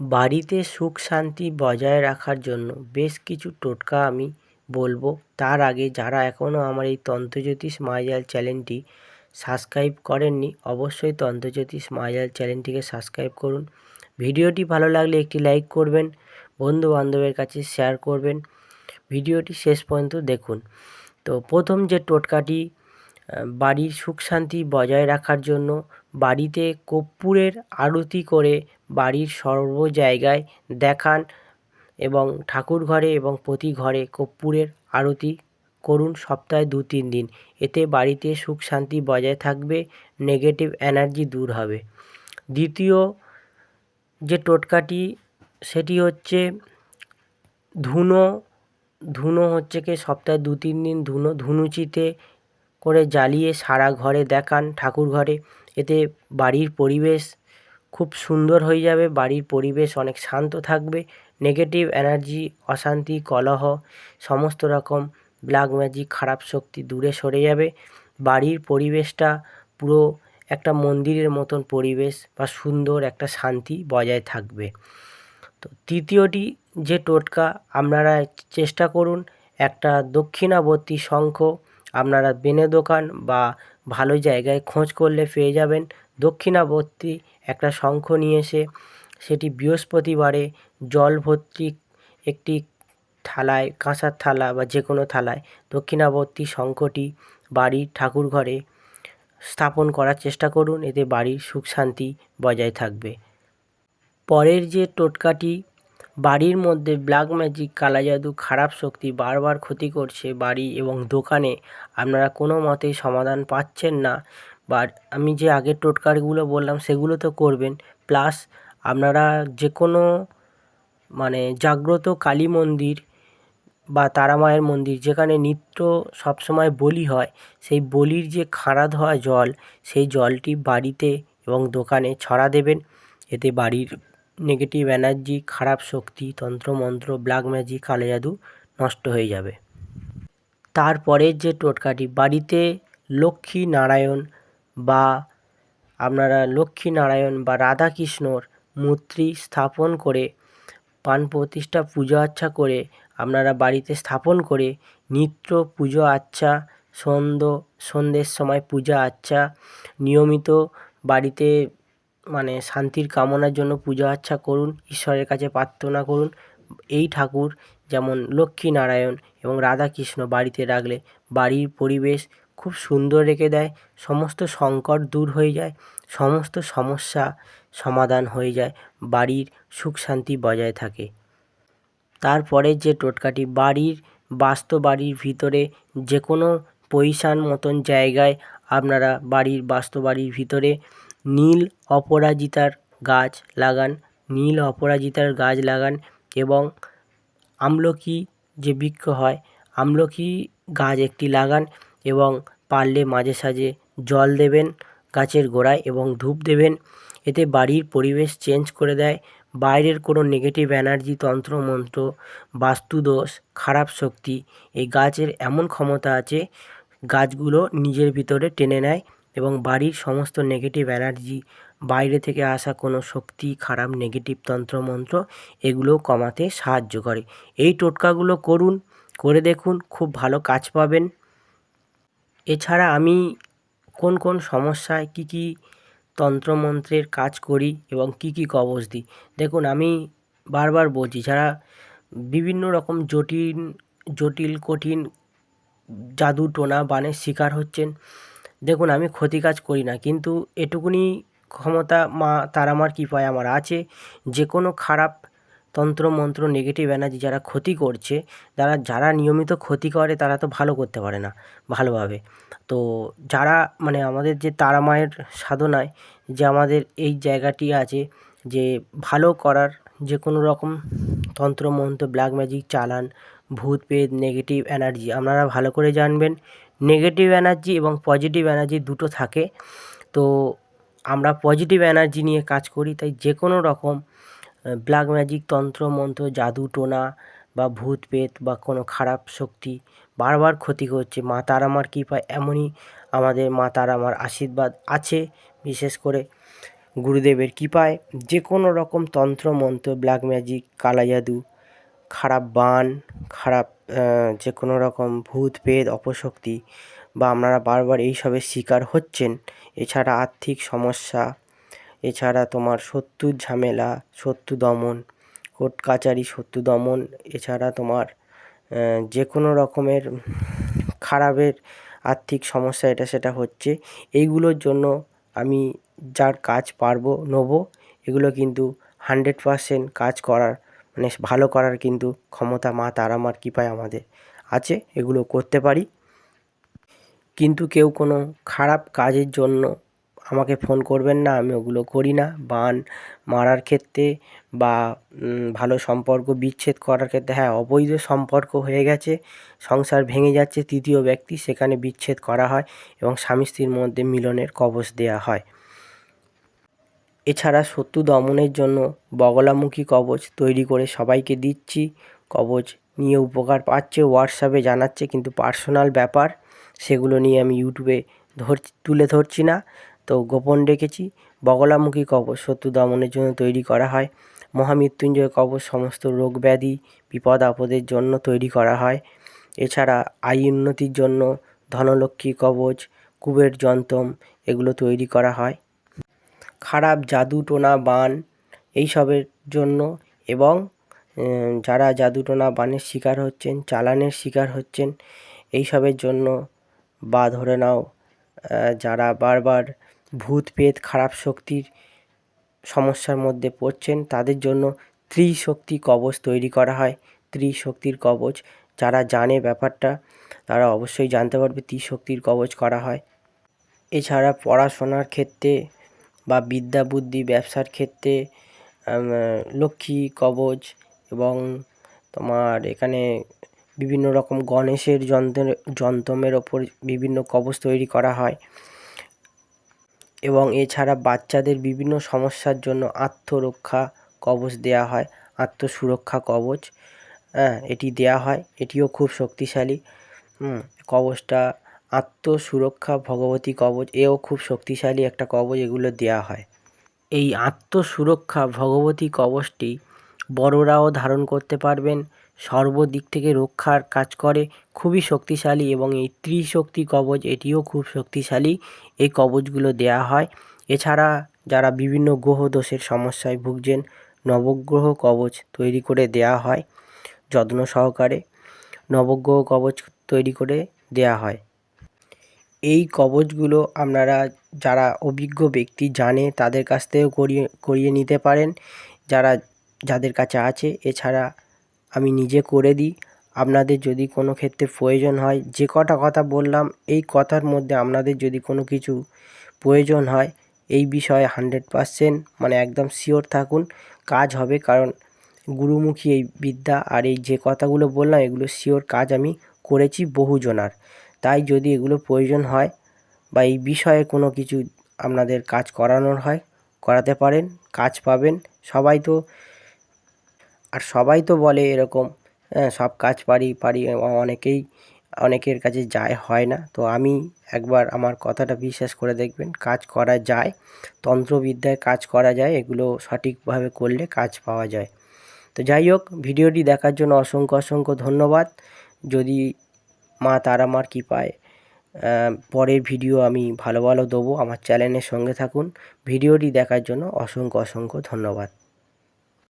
বাড়িতে সুখ শান্তি বজায় রাখার জন্য বেশ কিছু টোটকা আমি বলব। তার আগে যারা এখনও আমার এই তন্ত্রজ্যোতিষ মায়াজাল চ্যানেলটি সাবস্ক্রাইব করেননি, অবশ্যই তন্ত্রজ্যোতিষ মায়াজাল চ্যানেলটিকে সাবস্ক্রাইব করুন। ভিডিওটি ভালো লাগলে একটি লাইক করবেন বন্ধু বান্ধবের কাছে শেয়ার করবেন। ভিডিওটি শেষ পর্যন্ত দেখুন। তো প্রথম যে টোটকাটি বাড়ির সুখ শান্তি বজায় রাখার জন্য বাড়িতে কর্পূরের আরতি করে বাড়ির সর্ব জায়গায় দেখান এবং ঠাকুর ঘরে এবং প্রতি ঘরে কর্পূরের আরতি করুন সপ্তাহে দু তিন দিন। এতে বাড়িতে সুখ শান্তি বজায় থাকবে নেগেটিভ এনার্জি দূর হবে। দ্বিতীয় যে টোটকাটি, সেটি হচ্ছে ধুনো। ধুনো হচ্ছে কি সপ্তাহে দু তিন দিন ধুনো। ধুনুচিতে করে জ্বালিয়ে সারা ঘরে দেখান ঠাকুর ঘরে। এতে বাড়ির পরিবেশ খুব সুন্দর হয়ে যাবে, বাড়ির পরিবেশ অনেক শান্ত থাকবে নেগেটিভ এনার্জি অশান্তি, কলহ, সমস্ত রকম ব্ল্যাক ম্যাজিক খারাপ শক্তি দূরে সরে যাবে। বাড়ির পরিবেশটা পুরো একটা মন্দিরের মতন পরিবেশ বা সুন্দর একটা শান্তি বজায় থাকবে। তো তৃতীয়টি যে টোটকা আপনারা চেষ্টা করুন, একটা দক্ষিণাবর্তী শঙ্খ আপনারা বেনে দোকান বা ভালো জায়গায় খোঁজ করলে পেয়ে যাবেন। দক্ষিণাবর্তী একটা শঙ্খ নিয়ে এসে সেটি বৃহস্পতিবারে জল ভর্তি একটি থালায়, কাঁসার থালা বা যে কোনো থালায় দক্ষিণাবর্তী শঙ্খটি বাড়ির ঠাকুর ঘরে স্থাপন করার চেষ্টা করুন। এতে বাড়ির সুখ শান্তি বজায় থাকবে। পরের যে টোটকাটি, বাড়ির মধ্যে ব্ল্যাক ম্যাজিক, কালা জাদু, খারাপ শক্তি বারবার ক্ষতি করছে বাড়ি এবং দোকানে, আপনারা কোনো মতেই সমাধান পাচ্ছেন না। বা আমি যে আগের টোটকাগুলো বললাম, সেগুলো তো করবেন। প্লাস আপনারা যে কোনো মানে জাগ্রত কালী মন্দির বা তারা মায়ের মন্দির, যেখানে নিত্য সবসময় বলি হয়, সেই বলির যে খাঁড়া ধোয়া জল, সেই জলটি বাড়িতে এবং দোকানে ছড়া দেবেন। এতে বাড়ির নেগেটিভ এনার্জি খারাপ শক্তি, তন্ত্রমন্ত্র ব্ল্যাক ম্যাজিক কালো জাদু নষ্ট হয়ে যাবে। তারপরের যে টোটকাটি বাড়িতে লক্ষ্মী নারায়ণ বা আপনারা লক্ষ্মী নারায়ণ বা রাধাকৃষ্ণর মূর্তি স্থাপন করে, পান প্রতিষ্ঠা, পুজো আচ্ছা করে আপনারা বাড়িতে স্থাপন করে নিত্য পুজো আচ্চা সন্ধ্যা সন্ধ্যের সময় পূজা আচ্চা নিয়মিত বাড়িতে মানে শান্তির কামনার জন্য পূজা আচ্ছা করুন, ঈশ্বরের কাছে প্রার্থনা করুন, এই ঠাকুর যেমন লক্ষ্মী নারায়ণ এবং রাধাকৃষ্ণ বাড়িতে রাখলে বাড়ির পরিবেশ খুব সুন্দর রেখে দেয়, সমস্ত সংকট দূর হয়ে যায়, সমস্ত সমস্যা সমাধান হয়ে যায়, বাড়ির সুখ শান্তি বজায় থাকে। তারপরের যে টোটকাটি, বাড়ির বাস্তু বাড়ির ভিতরে যে কোনো পজিশান মতন জায়গায় আপনারা বাড়ির বাস্তু বাড়ির ভিতরে নীল অপরাজিতার গাছ লাগান, নীল অপরাজিতার গাছ লাগান এবং আমলকি যে বৃক্ষ হয়, আমলকি গাছ একটি লাগান। এবং পারলে মাঝে সাঝে জল দেবেন গাছের গোড়ায় এবং ধূপ দেবেন। এতে বাড়ির পরিবেশ চেঞ্জ করে দেয়। বাইরের কোনো নেগেটিভ এনার্জি তন্ত্রমন্ত্র, বাস্তুদোষ, খারাপ শক্তি, এই গাছের এমন ক্ষমতা আছে, গাছগুলো নিজের ভিতরে টেনে নেয় এবং বাড়ির সমস্ত নেগেটিভ এনার্জি বাইরে থেকে আসা কোনো শক্তি, খারাপ নেগেটিভ তন্ত্রমন্ত্র, এগুলো কমাতে সাহায্য করে। এই টোটকাগুলো করুন, করে দেখুন, খুব ভালো কাজ পাবেন। এছাড়া আমি কোন কোন সমস্যায় কী কী তন্ত্রমন্ত্রের কাজ করি এবং কী কী কবচ দিই? দেখুন, আমি বারবার বলছি, যারা বিভিন্ন রকম জটিল জটিল, কঠিন জাদু টোনা বানের শিকার হচ্ছেন, দেখুন, আমি ক্ষতি কাজ করি না, কিন্তু এটুকুনি ক্ষমতা মা তারা মার কৃপায় আমার আছে, যে কোনো খারাপ তন্ত্রমন্ত্র নেগেটিভ এনার্জি যারা ক্ষতি করছে যারা যারা নিয়মিত ক্ষতি করে, তারা তো ভালো করতে পারে না ভালোভাবে। তো যারা মানে আমাদের যে তারা মায়ের সাধনায় যে আমাদের এই জায়গাটি আছে যে ভালো করার যে কোনো রকম তন্ত্রমন্ত্র ব্ল্যাক ম্যাজিক চালান, ভূত প্রেত নেগেটিভ এনার্জি আপনারা ভালো করে জানবেন। নেগেটিভ এনার্জি এবং পজিটিভ এনার্জি দুটো থাকে। তো আমরা পজিটিভ এনার্জি নিয়ে কাজ করি, তাই যে কোনো রকম ব্ল্যাক ম্যাজিক তন্ত্র, মন্ত্র, জাদু, টোনা বা ভূত প্রেত বা কোনো খারাপ শক্তি বারবার ক্ষতি করছে। মা তারা মার কৃপায় এমনই আমাদের মা তারা আশীর্বাদ আছে, বিশেষ করে গুরুদেবের কৃপায়। যে কোনো রকম তন্ত্র, মন্ত্র ব্ল্যাক ম্যাজিক কালা জাদু, খারাপ বান, খারাপ যে কোনো রকম ভূত প্রেত, অপশক্তি বা আপনারা বারবার এইসবের শিকার হচ্ছেন, এছাড়া আর্থিক সমস্যা এছাড়া তোমার শত্রুর ঝামেলা শত্রু দমন, কোর্ট কাচারি শত্রু দমন, এছাড়া তোমার যে কোনো রকমের খারাপের আর্থিক সমস্যা এটা সেটা হচ্ছে। এইগুলোর জন্য আমি যার কাজ পারব, নেব, এগুলো কিন্তু হান্ড্রেড পারসেন্ট কাজ করার মানে ভালো করার কিন্তু ক্ষমতা মা তারা মার কৃপায় আমাদের আছে, এগুলো করতে পারি। কিন্তু কেউ কোনো খারাপ কাজের জন্য আমাকে ফোন করবেন না, আমি ওগুলো করি না। বান মারার ক্ষেত্রে বা ভালো সম্পর্ক বিচ্ছেদ করার ক্ষেত্রে হ্যাঁ অবৈধ সম্পর্ক হয়ে গেছে, সংসার ভেঙে যাচ্ছে, তৃতীয় ব্যক্তি, সেখানে বিচ্ছেদ করা হয় এবং স্বামী স্ত্রীর মধ্যে মিলনের কবচ দেওয়া হয়। এছাড়া শত্রু দমনের জন্য বগলামুখী কবচ তৈরি করে সবাইকে দিচ্ছি। কবচ নিয়ে উপকার পাচ্ছে, হোয়াটসঅ্যাপে জানাচ্ছে, কিন্তু পার্সোনাল ব্যাপার, সেগুলো নিয়ে আমি ইউটিউবে ধর তুলে ধরছি না। তো গোপন রেখেছি বগলামুখী কবচ শত্রু দমনের জন্য তৈরি করা হয়। মহামৃত্যুঞ্জয় কবচ সমস্ত রোগ ব্যাধি, বিপদ আপদের জন্য তৈরি করা হয়। এছাড়া আয় উন্নতির জন্য ধনলক্ষ্মী কবচ, কুবের যন্তম এগুলো তৈরি করা হয়। খারাপ জাদু টোনা বান এইসবের জন্য এবং যারা জাদু টোনা বানের শিকার হচ্ছেন, চালানের শিকার হচ্ছেন, এইসবের জন্য বা ধরে নাও যারা বারবার ভূত পেত খারাপ শক্তির সমস্যার মধ্যে পড়ছেন। তাদের জন্য ত্রিশক্তি কবচ তৈরি করা হয়। ত্রিশক্তির কবচ, যারা জানে ব্যাপারটা, তারা অবশ্যই জানতে পারবে ত্রিশক্তির কবচ করা হয়। এছাড়া পড়াশোনার ক্ষেত্রে বা বিদ্যা, বুদ্ধি, ব্যবসার ক্ষেত্রে লক্ষ্মী কবচ এবং তোমার এখানে বিভিন্ন রকম গণেশের যন্ত্রের যন্ত্রমের ওপর বিভিন্ন কবচ তৈরি করা হয়। এবং এছাড়া বাচ্চাদের বিভিন্ন সমস্যার জন্য আত্মরক্ষা কবচ দেওয়া হয়, আত্মসুরক্ষা কবচ হ্যাঁ এটি দেওয়া হয়। এটিও খুব শক্তিশালী। কবচটা আত্মসুরক্ষা ভগবতী কবচ, এও খুব শক্তিশালী একটা কবচ এগুলো দেওয়া হয়। এই আত্মসুরক্ষা ভগবতী কবচটি বড়রাও ধারণ করতে পারবেন। সর্বদিক থেকে রক্ষার কাজ করে, খুবই শক্তিশালী এবং এই ত্রিশক্তি কবচ এটিও খুব শক্তিশালী। এই কবচগুলো দেওয়া হয়। এছাড়া যারা বিভিন্ন গ্রহ দোষের সমস্যায় ভুগছেন, নবগ্রহ কবচ তৈরি করে দেওয়া হয় যত্ন সহকারে। নবগ্রহ কবচ তৈরি করে দেওয়া হয়। এই কবচগুলো আপনারা যারা অভিজ্ঞ ব্যক্তি জানে, তাদের কাছ থেকেও করিয়ে করিয়ে নিতে পারেন। যারা, যাদের কাছে আছে, এছাড়া আমি নিজে করে দিই। আপনাদের যদি কোনো ক্ষেত্রে প্রয়োজন হয়, যে কটা কথা বললাম, এই কথার মধ্যে আপনাদের যদি কোনো কিছু প্রয়োজন হয়, এই বিষয়ে হান্ড্রেড পারসেন্ট মানে একদম শিওর থাকুন, কাজ হবে কারণ গুরুমুখী এই বিদ্যা আর এই যে কথাগুলো বললাম, এগুলো শিওর কাজ আমি করেছি বহুজনার। তাই যদি এগুলো প্রয়োজন হয় বা এই বিষয়ে কোনো কিছু আপনাদের কাজ করানোর হয়, করাতে পারেন, কাজ পাবেন। সবাই তো আর সবাই তো বলে এরকম হ্যাঁ সব কাজ পারি পারি অনেকেই, অনেকের কাছে যায়, হয় না। তো আমি একবার আমার কথাটা বিশ্বাস করে দেখবেন, কাজ করা যায়, তন্ত্রবিদ্যায় কাজ করা যায়, এগুলো সঠিকভাবে করলে কাজ পাওয়া যায়। তো যাই হোক, ভিডিওটি দেখার জন্য অসংখ্য অসংখ্য ধন্যবাদ। যদি মা তারা মার কৃপায় পরের ভিডিও আমি ভালো ভালো দেবো, আমার চ্যানেলের সঙ্গে থাকুন। ভিডিওটি দেখার জন্য অসংখ্য অসংখ্য ধন্যবাদ।